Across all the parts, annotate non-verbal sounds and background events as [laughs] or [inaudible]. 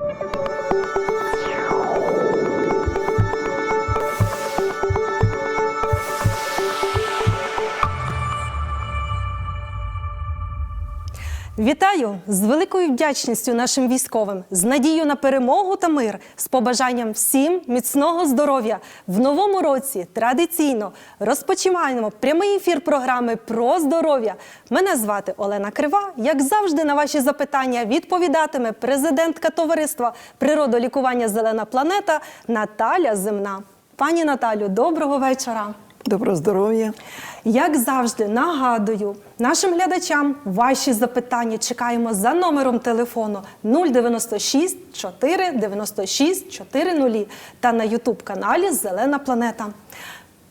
Thank you. Вітаю з великою вдячністю нашим військовим, з надією на перемогу та мир, з побажанням всім міцного здоров'я. В новому році традиційно розпочинаємо прямий ефір програми про здоров'я. Мене звати Олена Крива. Як завжди, на ваші запитання відповідатиме президентка товариства природолікування Зелена планета Наталя Земна. Пані Наталю, доброго вечора. Доброго здоров'я. Як завжди, нагадую нашим глядачам ваші запитання чекаємо за номером телефону 096 4 96 400 та на Ютуб каналі Зелена Планета.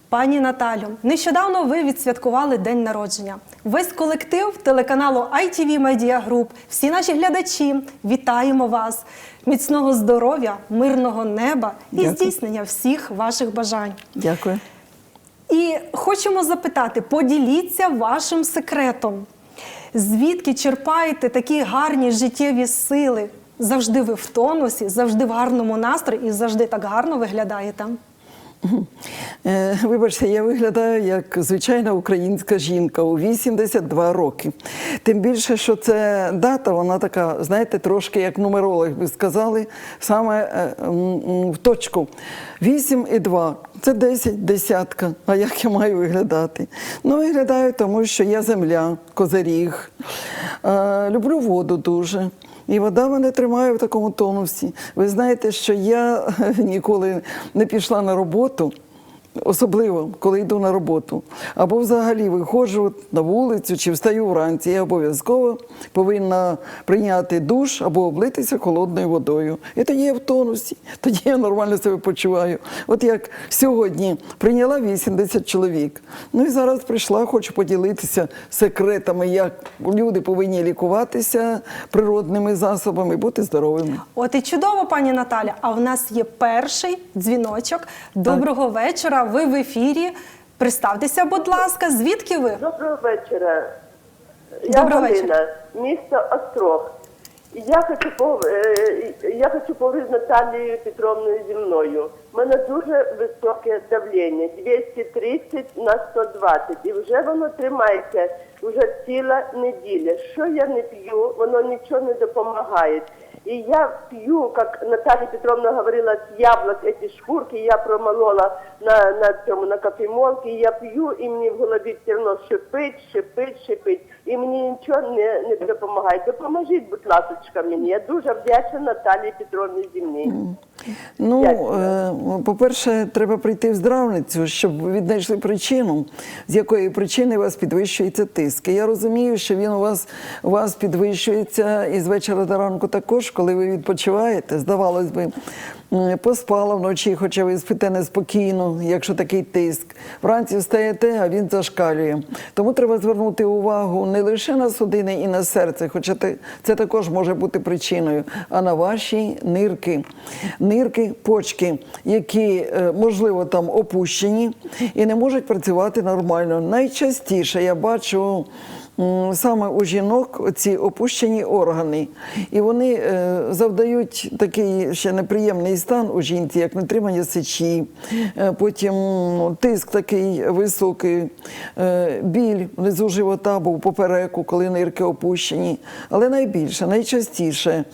Пані Наталю, нещодавно ви відсвяткували день народження. Весь колектив телеканалу ITV Media Group, всі наші глядачі, вітаємо вас! Міцного здоров'я, мирного неба і Дякую. здійснення всіх ваших бажань. Дякую. І хочемо запитати, поділіться вашим секретом. Звідки черпаєте такі гарні життєві сили? Завжди ви в тонусі, завжди в гарному настрої і завжди так гарно виглядаєте. Е, Вибачте, я виглядаю як звичайна українська жінка у 82 роки. Тим більше, що це дата, вона така, знаєте, трошки як нумеролог би сказали, саме е, в точку. 8 і 2 – це 10, десятка. А як я маю виглядати? Ну, виглядаю, тому що я земля, козиріг. Е, люблю воду дуже. І вода мене тримає в такому тонусі. Ви знаєте, що я [laughs] ніколи не пішла на роботу. Особливо, коли йду на роботу, або взагалі виходжу на вулицю чи встаю вранці, я обов'язково повинна прийняти душ або облитися холодною водою. І тоді я в тонусі, тоді я нормально себе почуваю. От як сьогодні прийняла 80 чоловік. Ну і зараз прийшла, хочу поділитися секретами, як люди повинні лікуватися природними засобами, бути здоровими. От і чудово, пані Наталя. А в нас є перший дзвіночок. Доброго вечора. Ви в ефірі. Представтеся, будь ласка, звідки ви? Доброго вечора. Я Доброго Галина, місто Острог. Я хочу пов- е, я хочу поговорити з Наталією Петровною зі мною. У мене дуже високе давлення 230 на 120. І вже воно тримається вже ціла неділя. Що я не п'ю, воно нічого не допомагає. И я пью, как Наталья Петровна говорила, с яблок эти шкурки, я промолола на, на цьому, на кофемолке, я пью, і мені в голові все одно шипить, шипить, шипить. І мені нічого не, не допомагає. Допоможіть, будь ласка, мені. Я дуже вдячна Наталії Петровні Зімній. Ну, е, по-перше, треба прийти в здравницю, щоб ви віднайшли причину, з якої причини у вас підвищується тиск. І я розумію, що він у вас, у вас підвищується і з вечора до ранку також, коли ви відпочиваєте. Здавалось би, поспала вночі, хоча ви спите неспокійно, якщо такий тиск. Вранці встаєте, а він зашкалює. Тому треба звернути увагу не лише на судини і на серце, хоча це також може бути причиною, а на ваші нирки. Нирки, почки, які, е, можливо, там опущені і не можуть працювати нормально. Найчастіше я бачу. Саме у жінок ці опущені органи, і вони е, завдають такий ще неприємний стан у жінці, як нетримання сечі, е, потім ну, тиск такий високий, е, біль внизу живота був попереку, коли нирки опущені. Але найбільше, найчастіше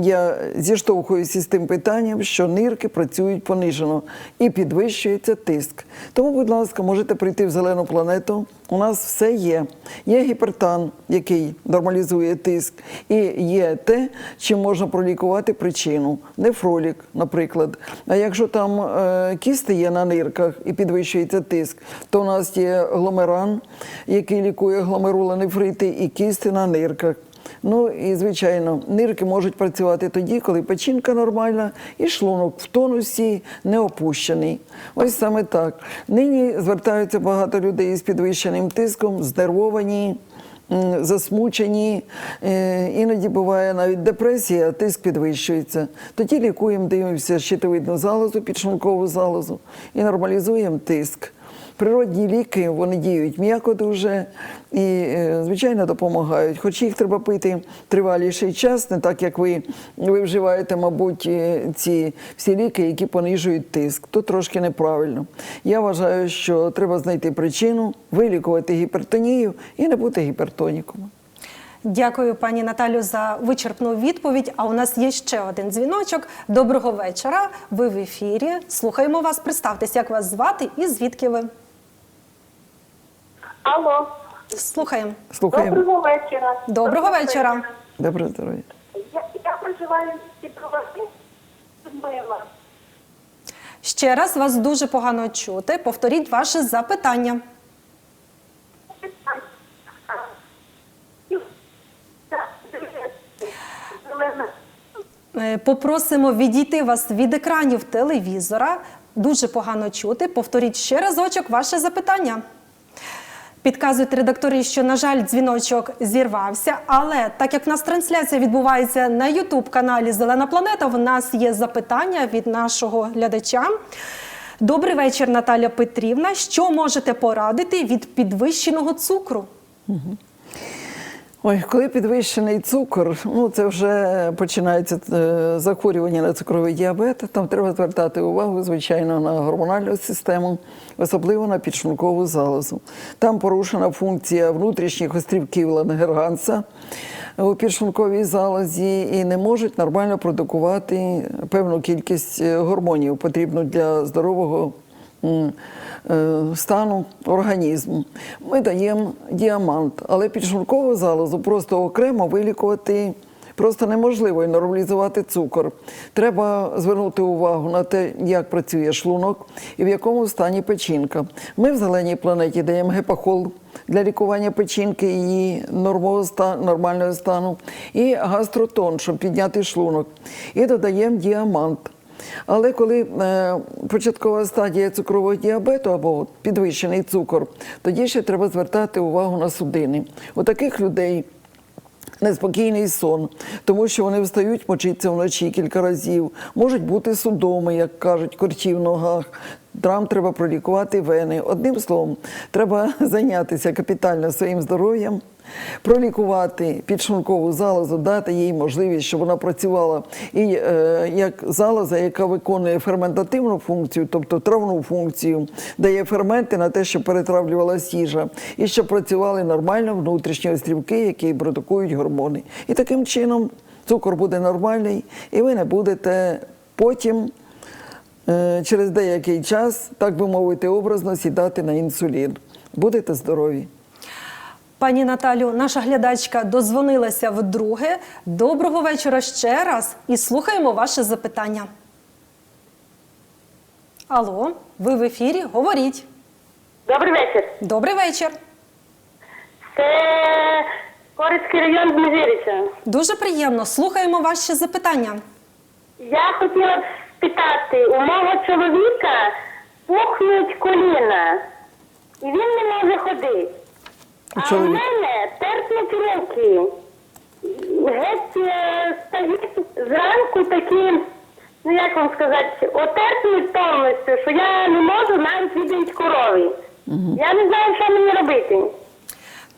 я зіштовхуюся з тим питанням, що нирки працюють понижено і підвищується тиск. Тому, будь ласка, можете прийти в зелену планету. У нас все є. Є гіпертан, який нормалізує тиск, і є те, чим можна пролікувати причину. Нефролік, наприклад. А якщо там е, кісти є на нирках і підвищується тиск, то у нас є гломеран, який лікує гломерулонефрити і кісти на нирках. Ну і звичайно, нирки можуть працювати тоді, коли печінка нормальна і шлунок в тонусі не опущений. Ось саме так. Нині звертаються багато людей з підвищеним тиском, знервовані. Засмучені, Е, іноді буває навіть депресія, тиск підвищується. Тоді лікуємо, дивимося щитовидну залозу, підшлункову залозу і нормалізуємо тиск. Природні ліки вони діють м'яко дуже і, е, звичайно, допомагають. Хоч їх треба пити триваліший час, не так як ви, ви вживаєте, мабуть, е, ці всі ліки, які понижують тиск. То трошки неправильно. Я вважаю, що треба знайти причину, вилікувати гіпертонію і не бути гіпертоніком. Дякую, пані Наталю, за вичерпну відповідь. А у нас є ще один дзвіночок. Доброго вечора. Ви в ефірі. Слухаємо вас. Представтесь, як вас звати і звідки ви. Алло, Слухаємо. Слухаємо. доброго вечора. Доброго вечора. Добре здоров'я. Я, я проживаю в Дніпроваті, Людмила. Ще раз вас дуже погано чути. Повторіть ваше запитання. Так, дивіться, Зелена. Е, Попросимо відійти вас від екранів телевізора. Дуже погано чути. Повторіть ще разочок ваше запитання. Підказують редактори, що, на жаль, дзвіночок зірвався. Але так як в нас трансляція відбувається на Ютуб каналі Зелена Планета, в нас є запитання від нашого глядача. Добрий вечір, Наталя Петрівна. Що можете порадити від підвищеного цукру? Ой, коли підвищений цукор, ну це вже починається е, захворювання на цукровий діабет. Там треба звертати увагу, звичайно, на гормональну систему, особливо на підшлункову залозу. Там порушена функція внутрішніх острівків Лангерганса у підшлунковій залозі і не можуть нормально продукувати певну кількість е, гормонів, потрібну для здорового стану організму. Ми даємо діамант, але підшлункову залозу просто окремо вилікувати. Просто неможливо і нормалізувати цукор. Треба звернути увагу на те, як працює шлунок і в якому стані печінка. Ми в зеленій планеті даємо гепахол для лікування печінки її нормального стану, і гастротон, щоб підняти шлунок. І додаємо діамант. Але коли е, початкова стадія цукрового діабету або підвищений цукор, тоді ще треба звертати увагу на судини. У таких людей неспокійний сон, тому що вони встають, мочиться вночі кілька разів. Можуть бути судоми, як кажуть, корчі в ногах. Там треба пролікувати вени. Одним словом, треба [laughs] зайнятися капітально своїм здоров'ям, пролікувати підшлункову залозу, дати їй можливість, щоб вона працювала і е, як залоза, яка виконує ферментативну функцію, тобто травну функцію, дає ферменти на те, щоб перетравлювалася їжа, і щоб працювали нормально внутрішні острівки, які продукують гормони. І таким чином цукор буде нормальний, і ви не будете потім. Е, Через деякий час, так би мовити, образно сідати на інсулін. Будете здорові. Пані Наталю, наша глядачка дозвонилася вдруге. Доброго вечора ще раз і слухаємо ваше запитання. Алло, ви в ефірі? Говоріть. Добрий вечір. Добрий вечір. Це Корицький район Дмизириця. Дуже приємно. Слухаємо ваше запитання. Я хотіла б спитати, у мого чоловіка пухнуть коліна, і він не може ходити. А у мене терпнуть руки. Геть е, стають зранку такі, ну як вам сказати, отерпнуть повністю, що я не можу навіть віддати корові. Я не знаю, що мені робити.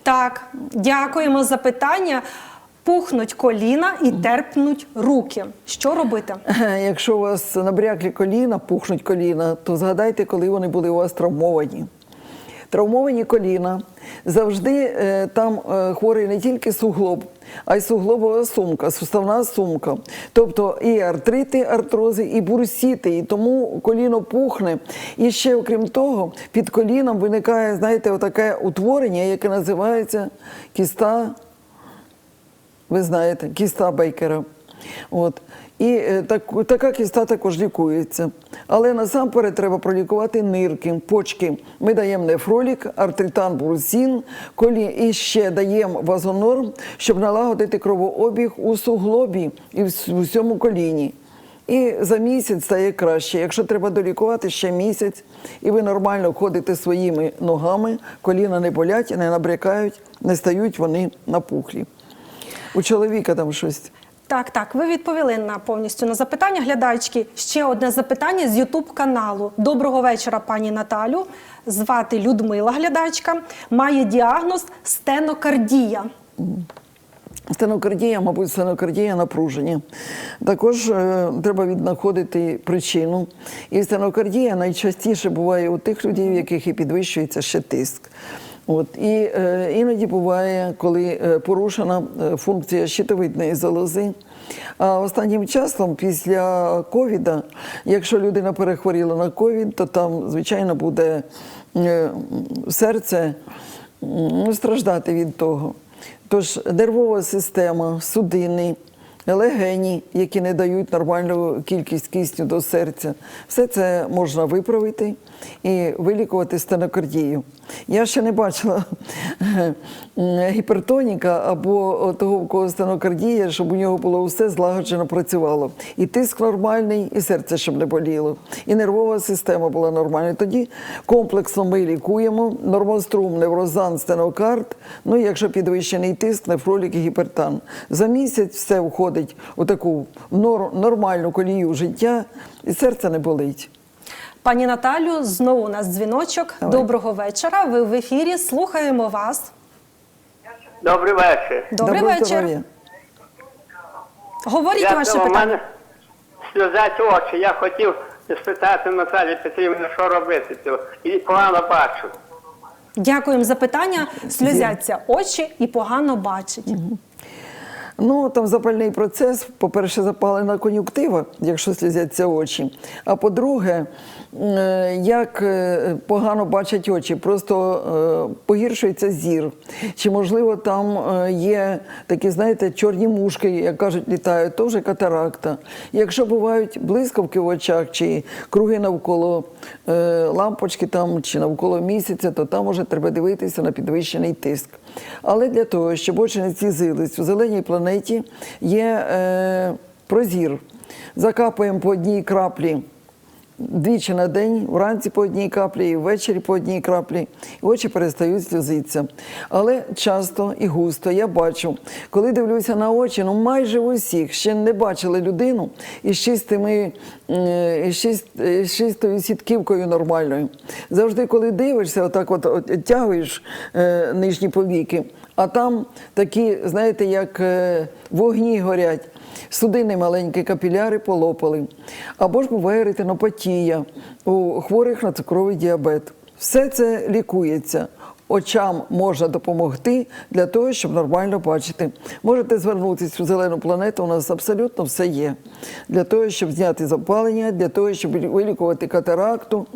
Так, дякуємо за питання. Пухнуть коліна і терпнуть руки. Що робити? Якщо у вас набряклі коліна, пухнуть коліна, то згадайте, коли вони були у вас травмовані. Травмовані коліна завжди е, там е, хворий не тільки суглоб, а й суглобова сумка, суставна сумка. Тобто і артрити, артрози, і бурсіти. І тому коліно пухне. І ще, окрім того, під коліном виникає, знаєте, отаке утворення, яке називається кіста ви знаєте, кіста Бейкера. От. І е, так, така кіста також лікується. Але насамперед треба пролікувати нирки, почки. Ми даємо нефролік, артритан, бурсін, колі, і ще даємо вазонорм, щоб налагодити кровообіг у суглобі і в усьому коліні. І за місяць стає краще. Якщо треба долікувати ще місяць, і ви нормально ходите своїми ногами, коліна не болять, не набрякають, не стають вони напухлі. У чоловіка там щось. Так, так, ви відповіли на повністю на запитання глядачки. Ще одне запитання з Ютуб каналу. Доброго вечора, пані Наталю. Звати Людмила глядачка. Має діагноз стенокардія. Стенокардія, мабуть, стенокардія напруження. Також е, треба віднаходити причину. І стенокардія найчастіше буває у тих людей, у яких і підвищується ще тиск. От. І е, іноді буває, коли е, порушена е, функція щитовидної залози. А останнім часом, після ковіда, якщо людина перехворіла на ковід, то там, звичайно, буде е, серце м, страждати від того. Тож нервова система, судини, легені, які не дають нормальну кількість кисню до серця, все це можна виправити і вилікувати стенокардію. Я ще не бачила [laughs] гіпертоніка або того, у кого стенокардія, щоб у нього було все злагоджено працювало. І тиск нормальний, і серце щоб не боліло, і нервова система була нормальна. Тоді комплексно ми лікуємо нормострум, неврозан, стенокард. Ну якщо підвищений тиск, нефролік і гіпертан. За місяць все входить у таку нормальну колію життя, і серце не болить. Пані Наталю, знову у нас дзвіночок. Давай. Доброго вечора. Ви в ефірі. Слухаємо вас. Добрий вечір. Добрий Доброго вечір. здоров'я. Говоріть ваше у питання. мене сльозять очі. Я хотів спитати Наталі Петрівни, що робити цього. І погано бачу. Дякуємо за питання. Сльозяться очі і погано бачать. Ну, там запальний процес, по-перше, запалена кон'юктива, якщо слізяться очі. А по-друге, як е, погано бачать очі, просто е, погіршується зір. Чи, можливо, там е, є такі, знаєте, чорні мушки, як кажуть, літають, то вже катаракта. Якщо бувають блискавки в очах чи круги навколо е, лампочки там, чи навколо місяця, то там вже треба дивитися на підвищений тиск. Але для того, щоб очі не цізились, у зеленій планеті є е, прозір. Закапуємо по одній краплі двічі на день, вранці по одній каплі, і ввечері по одній краплі, і очі перестають сльозитися. Але часто і густо я бачу, коли дивлюся на очі, ну майже у всіх ще не бачили людину із чистими, із чист- із чистою сітківкою нормальною. Завжди, коли дивишся, отак от, от тягуєш е, нижні повіки, а там такі, знаєте, як е, вогні горять. Судини маленькі капіляри полопали. Або ж буває ретинопатія у хворих на цукровий діабет. Все це лікується. Очам можна допомогти для того, щоб нормально бачити. Можете звернутися в зелену планету. У нас абсолютно все є для того, щоб зняти запалення, для того, щоб вилікувати катаракту,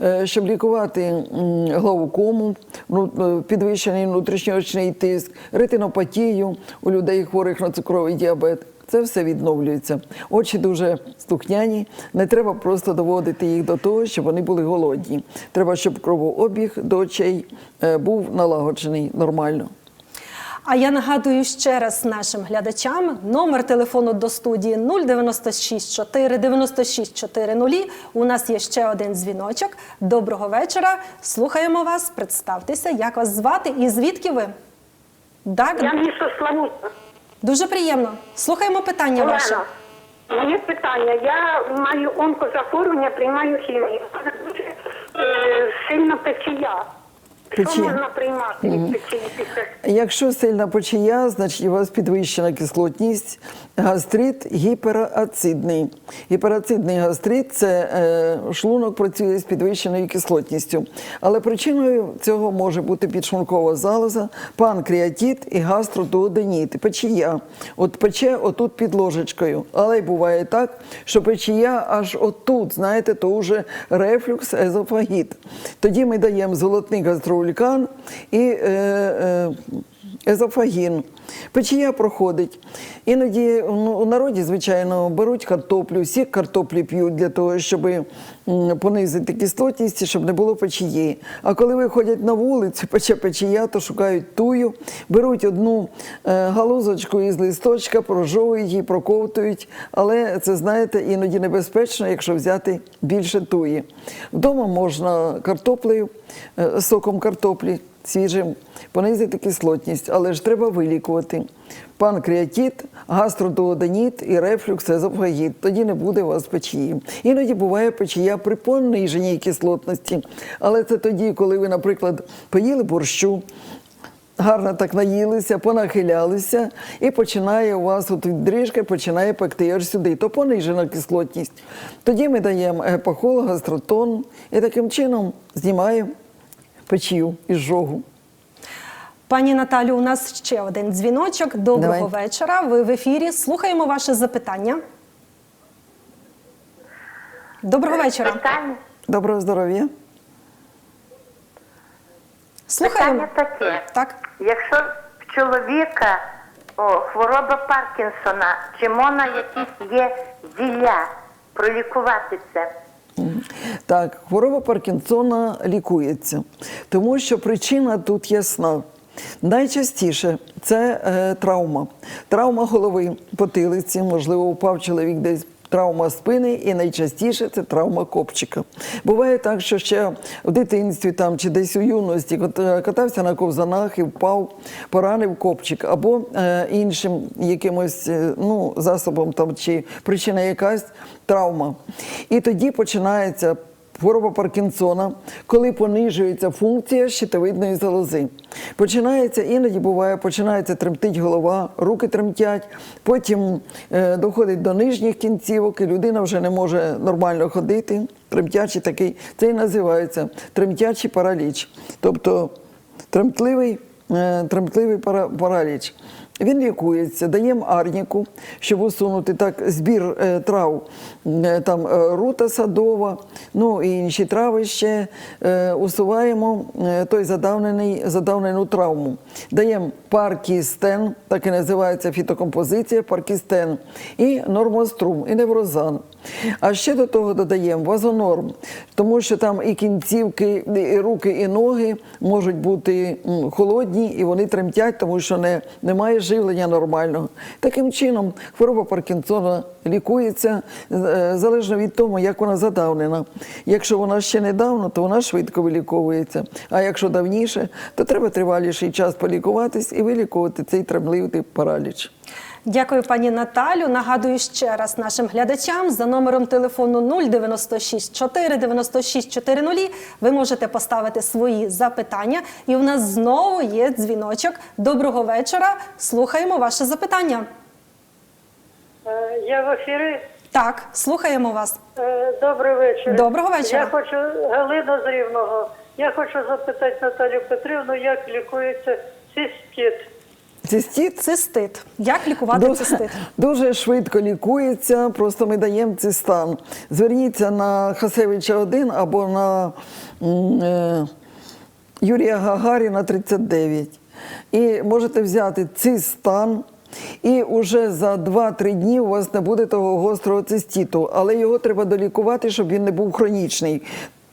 е, щоб лікувати глаукому, ну, е, підвищений внутрішньоочний тиск, ретинопатію у людей хворих на цукровий діабет. Це все відновлюється. Очі дуже слухняні. Не треба просто доводити їх до того, щоб вони були голодні. Треба, щоб кровообіг до очей е, був налагоджений нормально. А я нагадую ще раз нашим глядачам номер телефону до студії 096 4 96 400. У нас є ще один дзвіночок. Доброго вечора. Слухаємо вас. Представтеся, як вас звати і звідки ви? Так, Я місто Славута. Дуже приємно. Слухаємо питання ваше. Олена, моє питання. Я маю онкозахворювання, приймаю хімію. Дуже е, сильно печія. Що можна приймати від печії після Якщо сильна почія, значить у вас підвищена кислотність, гастрит гіперацидний. Гіперацидний гастрит це е, шлунок працює з підвищеною кислотністю. Але причиною цього може бути підшлункова залоза, панкреатит і гастродуоденіт, печія. От пече отут під ложечкою. Але й буває так, що печія аж отут, знаєте, то вже рефлюкс, езофагіт. Тоді ми даємо золотний гастроулькан і е, е, езофагін. Печія проходить. Іноді ну, у народі, звичайно, беруть картоплю, сік картоплі п'ють для того, щоб понизити кислотність, щоб не було печії. А коли виходять на вулицю, пече печія, то шукають тую, беруть одну е, галузочку із листочка, прожовують її, проковтують. Але це, знаєте, іноді небезпечно, якщо взяти більше туї. Вдома можна картоплею, е, соком картоплі свіжим, понизити кислотність, але ж треба вилікувати. Панкреатит, гастродуоденіт і рефлюкс езофагіт. Тоді не буде у вас печії. Іноді буває печія при пониженій кислотності. Але це тоді, коли ви, наприклад, поїли борщу, гарно так наїлися, понахилялися, і починає у вас от від починає пекти аж сюди. То понижена кислотність. Тоді ми даємо гепахол, гастротон і таким чином знімаємо печію із жогу. Пані Наталю, у нас ще один дзвіночок. Доброго Давай. вечора. Ви в ефірі. Слухаємо ваше запитання. Доброго вечора. Питання, Доброго здоров'я. Слухаємо. питання таке. Так. Якщо в чоловіка о, хвороба Паркінсона, чи можна якісь є зілля пролікувати це? Так, хвороба Паркінсона лікується, тому що причина тут ясна. Найчастіше це е, травма. Травма голови, потилиці, можливо, упав чоловік десь. Травма спини і найчастіше це травма копчика. Буває так, що ще в дитинстві там чи десь у юності кат- катався на ковзанах і впав, поранив копчик, або е, іншим якимось е, ну, засобом там чи причина якась травма. І тоді починається хвороба Паркінсона, коли понижується функція щитовидної залози. Починається, іноді буває, починається тремтить голова, руки тремтять, потім е, доходить до нижніх кінцівок, і людина вже не може нормально ходити. Тремтячий такий, це і називається тремтячий параліч. Тобто тремтливий, е, тремтливий пара- параліч. Він лікується, даємо арніку, щоб усунути так збір е, трав, е, там е, рута садова, ну і інші трави ще усуваємо той задавнений, задавнену травму. Даємо паркістен, так і називається фітокомпозиція, паркістен, і нормострум, і неврозан. А ще до того додаємо вазонорм, тому що там і кінцівки, і руки, і ноги можуть бути холодні, і вони тремтять, тому що не, немає живлення нормального. Таким чином, хвороба Паркінсона лікується е, залежно від того, як вона задавнена. Якщо вона ще недавно, то вона швидко виліковується. А якщо давніше, то треба триваліший час полікуватись і вилікувати цей тремливий параліч. Дякую, пані Наталю. Нагадую ще раз нашим глядачам за номером телефону 096 496 400 ви можете поставити свої запитання. І у нас знову є дзвіночок. Доброго вечора. Слухаємо ваше запитання. Е, Я в ефірі. Так, слухаємо вас. Е, Добрий вечір. Доброго вечора. Я хочу Галина з Рівного. Я хочу запитати Наталю Петрівну, як лікується цистит. Цистит Цистит. Як лікувати цистит? [laughs] Дуже швидко лікується, просто ми даємо цистан. Зверніться на Хасевича 1 або на е, Юрія Гагаріна 39. І можете взяти цистан. І вже за 2-3 дні у вас не буде того гострого цистіту, але його треба долікувати, щоб він не був хронічний.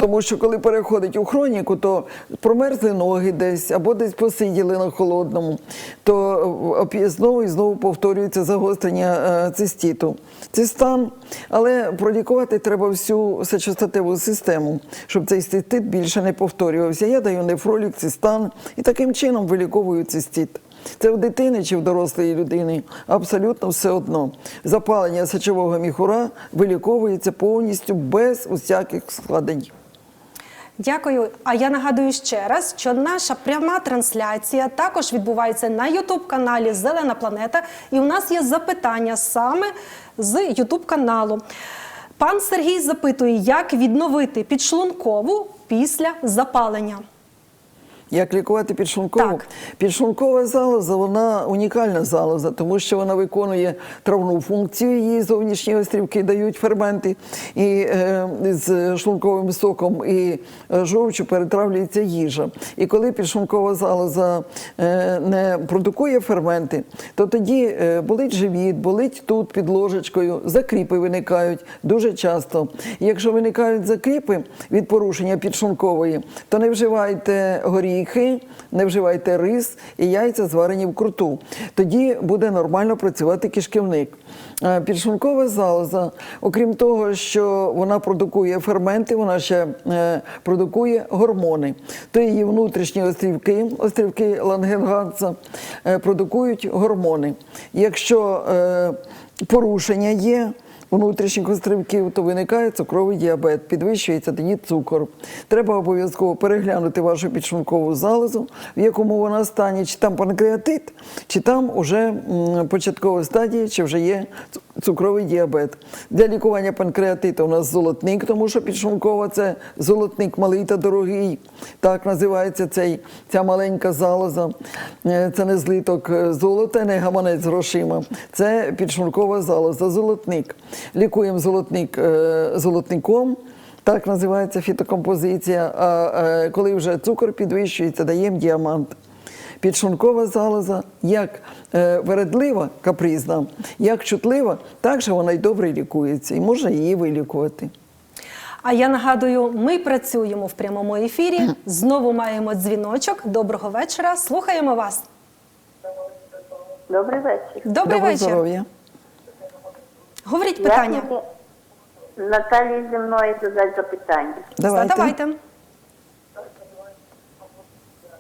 Тому що коли переходить у хроніку, то промерзли ноги десь або десь посиділи на холодному, то знову і знову повторюється загострення е, цистіту. Цистан, але пролікувати треба всю сечостатеву систему, щоб цей цистит більше не повторювався. Я даю нефролік, цистан і таким чином виліковую цистит. Це в дитини чи в дорослої людини абсолютно все одно. Запалення сечового міхура виліковується повністю без усяких складень. Дякую. А я нагадую ще раз, що наша пряма трансляція також відбувається на Ютуб каналі Зелена Планета. І у нас є запитання саме з Ютуб каналу. Пан Сергій запитує, як відновити підшлункову після запалення. Як лікувати підшлункову? Так. Підшлункова залоза, вона унікальна залоза, тому що вона виконує травну функцію, її зовнішні острівки дають ферменти, і е, з шлунковим соком і е, жовчю перетравлюється їжа. І коли підшлункова залоза е, не продукує ферменти, то тоді е, болить живіт, болить тут під ложечкою, закріпи виникають дуже часто. І Якщо виникають закріпи від порушення підшлункової, то не вживайте горіхи, не вживайте рис і яйця зварені в круту. Тоді буде нормально працювати кишківник. Е, Підшлункова залоза, окрім того, що вона продукує ферменти, вона ще е, продукує гормони. То її внутрішні острівки, острівки Лангенганса, е, продукують гормони. Якщо порушення є, внутрішніх острівків, то виникає цукровий діабет, підвищується тоді цукор. Треба обов'язково переглянути вашу підшлункову залозу, в якому вона стані, чи там панкреатит, чи там уже початкова стадія, чи вже є цукровий діабет. Для лікування панкреатиту у нас золотник, тому що підшлункова це золотник малий та дорогий. Так називається цей, ця маленька залоза. Е, Це не злиток е, золота, не гаманець грошима. Це підшлункова залоза, золотник. Лікуємо золотник е, золотником. Так називається фітокомпозиція. А коли вже цукор підвищується, даємо діамант. Підшлункова залоза як вередлива, капризна, як чутлива, так же вона й добре лікується, і можна її вилікувати. А я нагадую, ми працюємо в прямому ефірі. [clears throat] Знову маємо дзвіночок. Доброго вечора. Слухаємо вас. Добрий вечір. Добрий Доброго вечір. здоров'я. Говоріть питання. Наталії зі мною задати запитання. Давайте. Задавайте.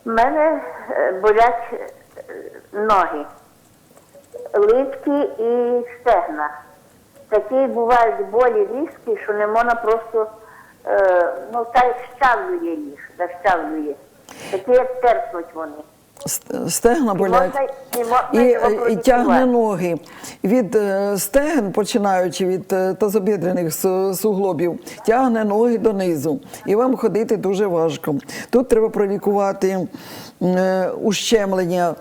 У мене е, болять е, ноги, литки і стегна. Такі бувають болі різкі, що не можна просто, е, ну, та як щавлює їх, защавлює. Такі як терпнуть вони. Ст- Стегна І болять. можна, і можна І, е, і тягне ноги від е, стеген, починаючи від е, тазобідрених суглобів, тягне ноги донизу. І вам ходити дуже важко. Тут треба пролікувати ущемлення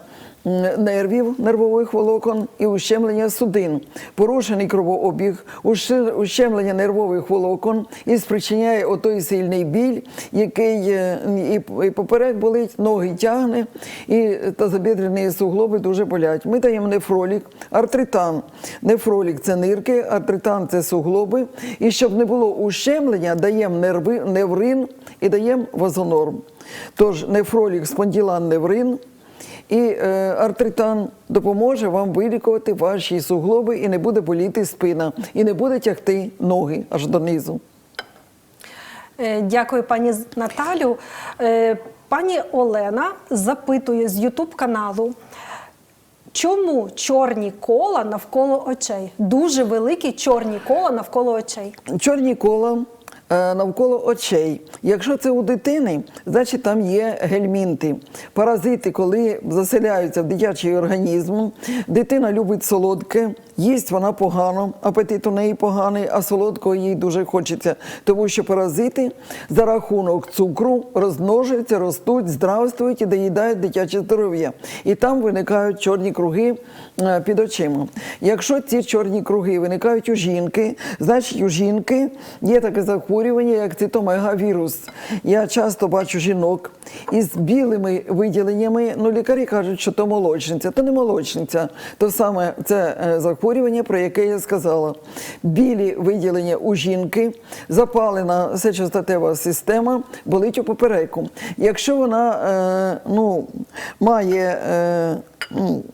нервів, нервових волокон і ущемлення судин, порушений кровообіг, ущ- ущемлення нервових волокон і спричиняє отой сильний біль, який е, і, поперек болить, ноги тягне, і тазобідрені суглоби дуже болять. Ми даємо нефролік, артритан. Нефролік це нирки, артритан це суглоби. І щоб не було ущемлення, даємо нерви, неврин і даємо вазонорм. Тож нефролік, спонділан, неврин. І е, артритан допоможе вам вилікувати ваші суглоби і не буде боліти спина, і не буде тягти ноги аж донизу. Е, Дякую, пані Наталю. Е, Пані Олена запитує з Ютуб каналу. Чому чорні кола навколо очей? Дуже великі чорні кола навколо очей. Чорні кола навколо очей. Якщо це у дитини, значить там є гельмінти. Паразити, коли заселяються в дитячий організм, дитина любить солодке, їсть вона погано, апетит у неї поганий, а солодкого їй дуже хочеться. Тому що паразити за рахунок цукру розмножуються, ростуть, здравствують і доїдають дитяче здоров'я. І там виникають чорні круги е, під очима. Якщо ці чорні круги виникають у жінки, значить у жінки є таке захворювання, як цитомегавірус. Я часто бачу жінок із білими виділеннями. Ну, лікарі кажуть, що то молочниця. То не молочниця, то саме це е, захворювання, про яке я сказала. Білі виділення у жінки, запалена сечостатева система, болить у попереку. Якщо вона е, ну, має е,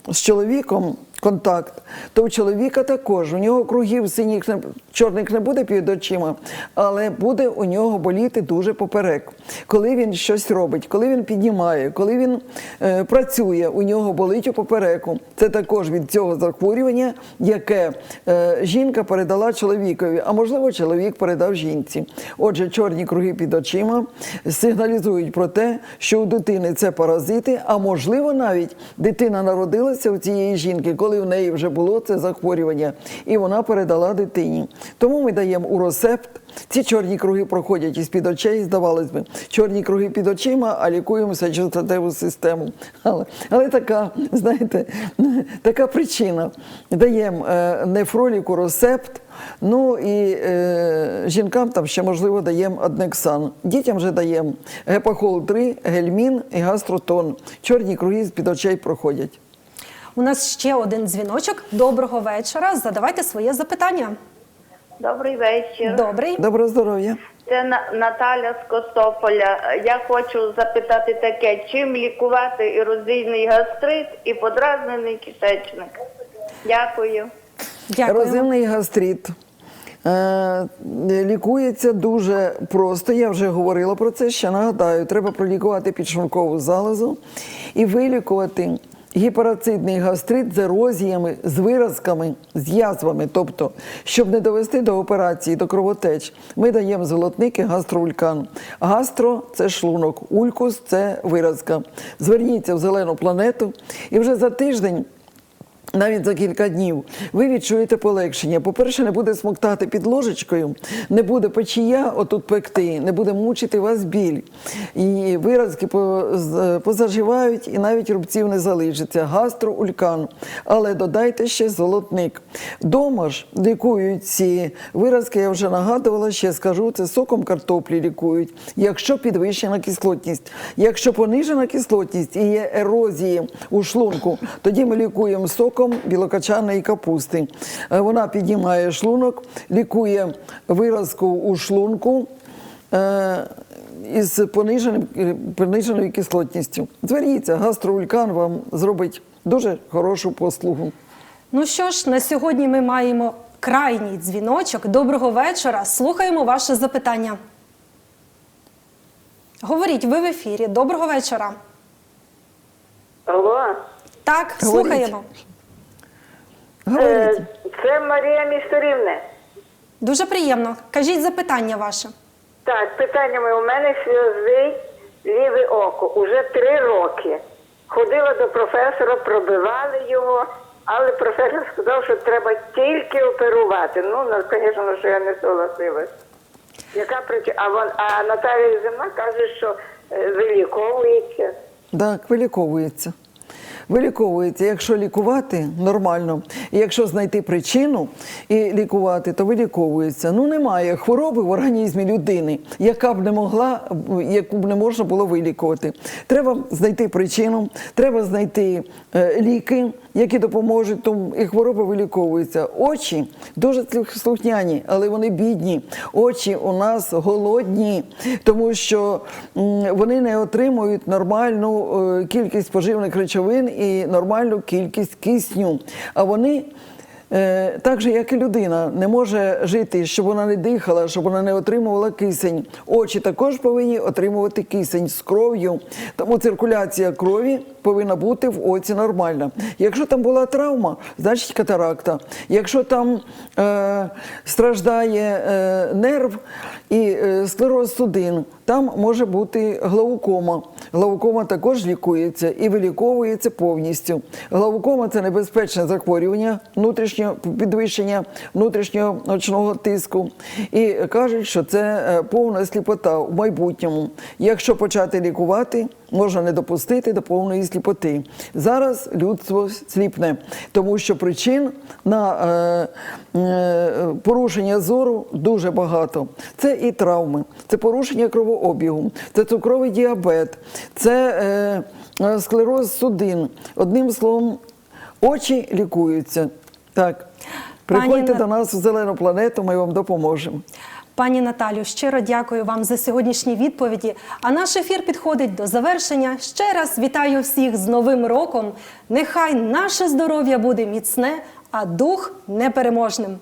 з чоловіком контакт, то у чоловіка також. У нього кругів синіх чорних не буде під очима, але буде у нього боліти дуже поперек. Коли він щось робить, коли він піднімає, коли він е, працює, у нього болить у попереку. Це також від цього захворювання, яке е, жінка передала чоловікові, а можливо, чоловік передав жінці. Отже, чорні круги під очима сигналізують про те, що у дитини це паразити, а можливо, навіть дитина народилася у цієї жінки, коли в неї вже було це захворювання, і вона передала дитині. Тому ми даємо уросепт. Ці чорні круги проходять із під очей, здавалось би, чорні круги під очима, а лікуємо сечостатеву систему. Але, але така, знаєте, така причина. Даємо е, нефролік, уросепт, ну і е, жінкам там ще можливо даємо аднексан. Дітям вже даємо гепахол 3, гельмін і гастротон. Чорні круги з під очей проходять. У нас ще один дзвіночок. Доброго вечора. Задавайте своє запитання. Добрий вечір. Добрий. Доброго здоров'я! Це Наталя з Костополя. Я хочу запитати таке: чим лікувати ерозійний гастрит і подразнений кишечник? Дякую. Дякую. Ерозивний гастрит. Е, лікується дуже просто. Я вже говорила про це. Ще нагадаю, треба пролікувати підшлункову залозу і вилікувати гіперацидний гастрит з ерозіями, з виразками, з язвами. Тобто, щоб не довести до операції, до кровотеч, ми даємо золотник і гастроулькан. Гастро це шлунок, улькус це виразка. Зверніться в зелену планету, і вже за тиждень навіть за кілька днів ви відчуєте полегшення. По-перше, не буде смоктати під ложечкою, не буде печія отут пекти, не буде мучити вас біль. І виразки позаживають, і навіть рубців не залишиться. Гастроулькан. Але додайте ще золотник. Дома ж лікують ці виразки, я вже нагадувала, ще скажу, це соком картоплі лікують, якщо підвищена кислотність. Якщо понижена кислотність і є ерозії у шлунку, тоді ми лікуємо соком білокачаної капусти. Е, Вона піднімає шлунок, лікує виразку у шлунку. е, Із пониженим, пониженою кислотністю. Зверніться, гастроулькан вам зробить дуже хорошу послугу. Ну що ж, на сьогодні ми маємо крайній дзвіночок. Доброго вечора. Слухаємо ваше запитання. Говоріть, ви в ефірі. Доброго вечора. Алло, Так, Говоріть. слухаємо. Говоріть. е, це Марія Місторівна. Дуже приємно. Кажіть запитання ваше. Так, питання моє. У мене сльозить ліве око. Уже три роки. Ходила до професора, пробивали його, але професор сказав, що треба тільки оперувати. Ну, звісно, що я не согласилась. Яка причина? А, вон, а Наталія Земна каже, що е, виліковується. Так, виліковується. Виліковується. Якщо лікувати нормально, і якщо знайти причину і лікувати, то виліковується. Ну немає хвороби в організмі людини, яка б не могла, яку б не можна було вилікувати. Треба знайти причину, треба знайти е, ліки, які допоможуть, тому і хвороба виліковуються. Очі дуже слухняні, але вони бідні. Очі у нас голодні, тому що вони не отримують нормальну е, кількість поживних речовин і нормальну кількість кисню. А вони Так же, як і людина не може жити, щоб вона не дихала, щоб вона не отримувала кисень. Очі також повинні отримувати кисень з кров'ю. Тому циркуляція крові повинна бути в оці нормальна. Якщо там була травма, значить катаракта. Якщо там е, страждає е, нерв і е, склероз судин, там може бути глаукома. Глаукома також лікується і виліковується повністю. Глаукома це небезпечне захворювання, внутрішнього підвищення внутрішнього очного тиску. І кажуть, що це е, повна сліпота в майбутньому. Якщо почати лікувати, можна не допустити до повної сліпоти. Зараз людство сліпне, тому що причин на е, е, порушення зору дуже багато. Це і травми, це порушення кровообігу, це цукровий діабет, це е, е, склероз судин. Одним словом, очі лікуються. Так. Приходьте На- до нас в зелену планету, ми вам допоможемо. Пані Наталю, щиро дякую вам за сьогоднішні відповіді. А наш ефір підходить до завершення. Ще раз вітаю всіх з Новим роком. Нехай наше здоров'я буде міцне, а дух непереможним.